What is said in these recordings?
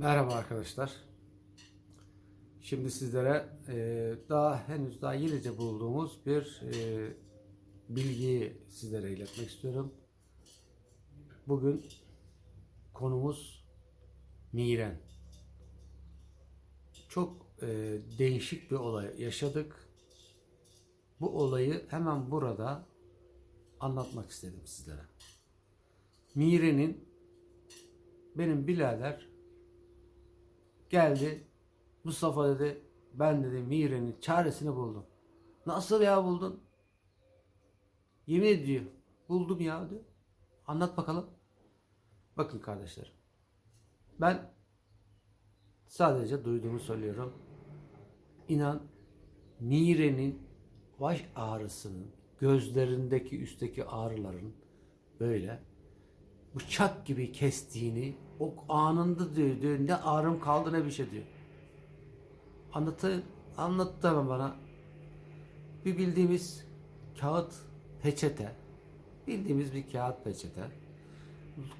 Merhaba arkadaşlar. Şimdi sizlere e, daha henüz daha yenice bulduğumuz bir e, bilgiyi sizlere iletmek istiyorum. Bugün konumuz miren. Çok e, değişik bir olay yaşadık. Bu olayı hemen burada anlatmak istedim sizlere. Mirenin benim birader geldi. Mustafa dedi ben dedi Mire'nin çaresini buldum. Nasıl ya buldun? Yemin ediyor. Buldum ya diyor. Anlat bakalım. Bakın kardeşler. Ben sadece duyduğumu söylüyorum. İnan Mire'nin baş ağrısının gözlerindeki üstteki ağrıların böyle bıçak gibi kestiğini o anında diyor, diyor ne ağrım kaldı ne bir şey diyor. Anlatı, anlattı hemen bana. Bir bildiğimiz kağıt peçete. Bildiğimiz bir kağıt peçete.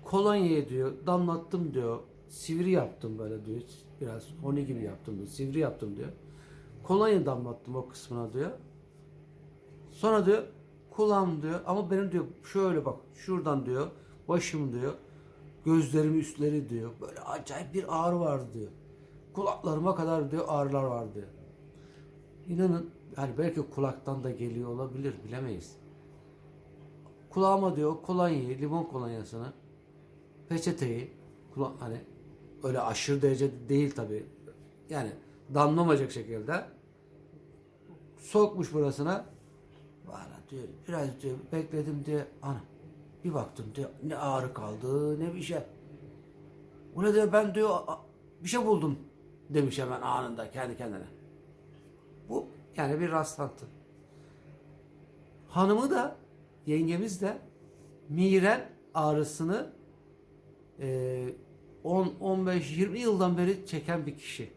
Kolonyayı diyor damlattım diyor. Sivri yaptım böyle diyor. Biraz honi gibi yaptım diyor. Sivri yaptım diyor. Kolonya damlattım o kısmına diyor. Sonra diyor kulağım diyor ama benim diyor şöyle bak şuradan diyor başım diyor gözlerim üstleri diyor böyle acayip bir ağrı vardı diyor. Kulaklarıma kadar diyor ağrılar var diyor. İnanın hani belki kulaktan da geliyor olabilir bilemeyiz. Kulağıma diyor kolonyayı, limon kolonyasını, peçeteyi, kula hani öyle aşırı derece değil tabi. Yani damlamayacak şekilde sokmuş burasına. Valla diyor biraz diyor bekledim diyor ana bir baktım diyor ne ağrı kaldı ne bir şey. Bu ne diyor ben diyor "a- bir şey buldum demiş hemen anında kendi kendine. Bu yani bir rastlantı. Hanımı da yengemiz de miren ağrısını e, 10 15 20 yıldan beri çeken bir kişi.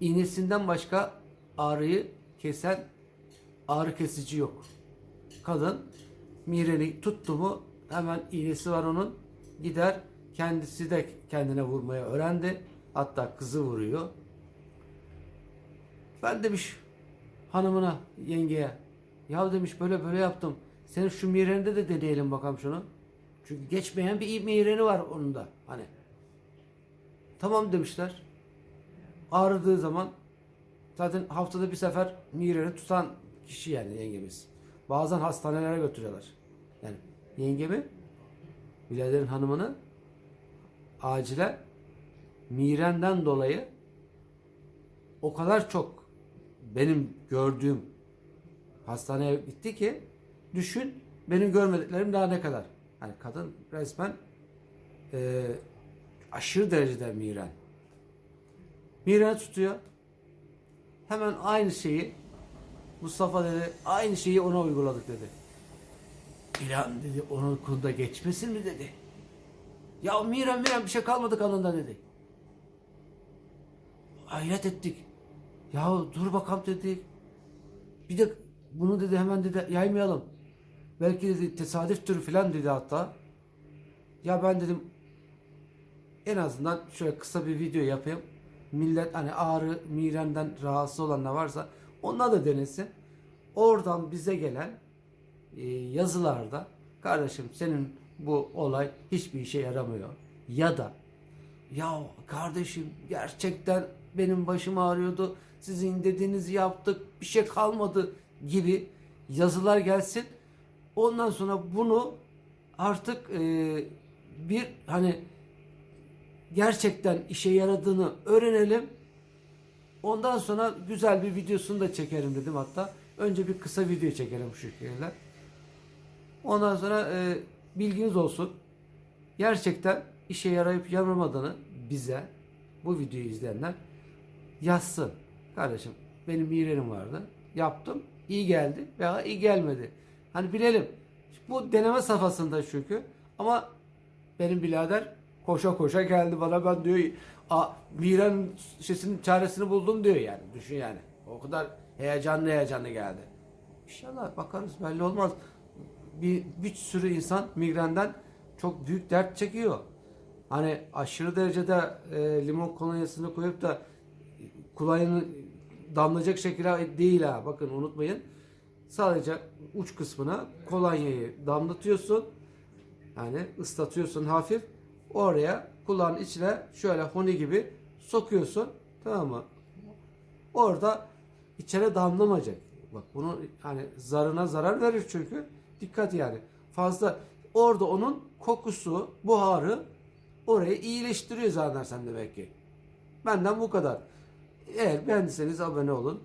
İğnesinden başka ağrıyı kesen ağrı kesici yok. Kadın mireni tuttu mu hemen iğnesi var onun. Gider kendisi de kendine vurmaya öğrendi. Hatta kızı vuruyor. Ben demiş hanımına, yengeye. Ya demiş böyle böyle yaptım. Senin şu mirende de deneyelim bakalım şunu. Çünkü geçmeyen bir mireni var onun da. Hani. Tamam demişler. Ağrıdığı zaman zaten haftada bir sefer mireni tutan kişi yani yengemiz. Bazen hastanelere götürüyorlar. Yani yengemi biraderin hanımını acile mirenden dolayı o kadar çok benim gördüğüm hastaneye gitti ki düşün benim görmediklerim daha ne kadar. Hani kadın resmen e, aşırı derecede miren. Miren tutuyor. Hemen aynı şeyi Mustafa dedi aynı şeyi ona uyguladık dedi. İlan dedi onun konuda geçmesin mi dedi. Ya Miran Miran bir şey kalmadı kanında dedi. Hayret ettik. Ya dur bakalım dedik. Bir de bunu dedi hemen dedi yaymayalım. Belki dedi tesadüftür filan dedi hatta. Ya ben dedim en azından şöyle kısa bir video yapayım. Millet hani ağrı, migrenden rahatsız olanlar varsa onlar da denesin. Oradan bize gelen e, yazılarda kardeşim senin bu olay hiçbir işe yaramıyor. Ya da ya kardeşim gerçekten benim başım ağrıyordu. Sizin dediğinizi yaptık. Bir şey kalmadı gibi yazılar gelsin. Ondan sonra bunu artık e, bir hani gerçekten işe yaradığını öğrenelim. Ondan sonra güzel bir videosunu da çekerim dedim hatta. Önce bir kısa video çekelim şu şekilde. Ondan sonra e, bilginiz olsun. Gerçekten işe yarayıp yaramadığını bize bu videoyu izleyenler yazsın. Kardeşim benim bir yerim vardı. Yaptım. iyi geldi veya iyi gelmedi. Hani bilelim. Bu deneme safhasında çünkü. Ama benim birader koşa koşa geldi bana ben diyor a, miren şişesinin çaresini buldum diyor yani. Düşün yani. O kadar heyecanlı heyecanlı geldi. İnşallah bakarız belli olmaz. Bir, bir sürü insan migrenden çok büyük dert çekiyor. Hani aşırı derecede e, limon kolonyasını koyup da kulağını damlayacak şekilde değil ha. Bakın unutmayın. Sadece uç kısmına kolonyayı damlatıyorsun. Yani ıslatıyorsun hafif. Oraya kulağın içine şöyle honi gibi sokuyorsun. Tamam mı? Orada içeri damlamayacak. Bak bunu hani zarına zarar verir çünkü. Dikkat yani. Fazla orada onun kokusu, buharı orayı iyileştiriyor zannedersen demek ki. Benden bu kadar. Eğer beğendiyseniz abone olun.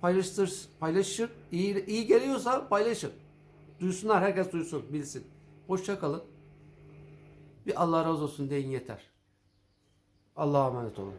Paylaştır, paylaşır. İyi, iyi geliyorsa paylaşın. Duysunlar, herkes duysun, bilsin. Hoşça kalın. Bir Allah razı olsun deyin yeter. Allah'a emanet olun.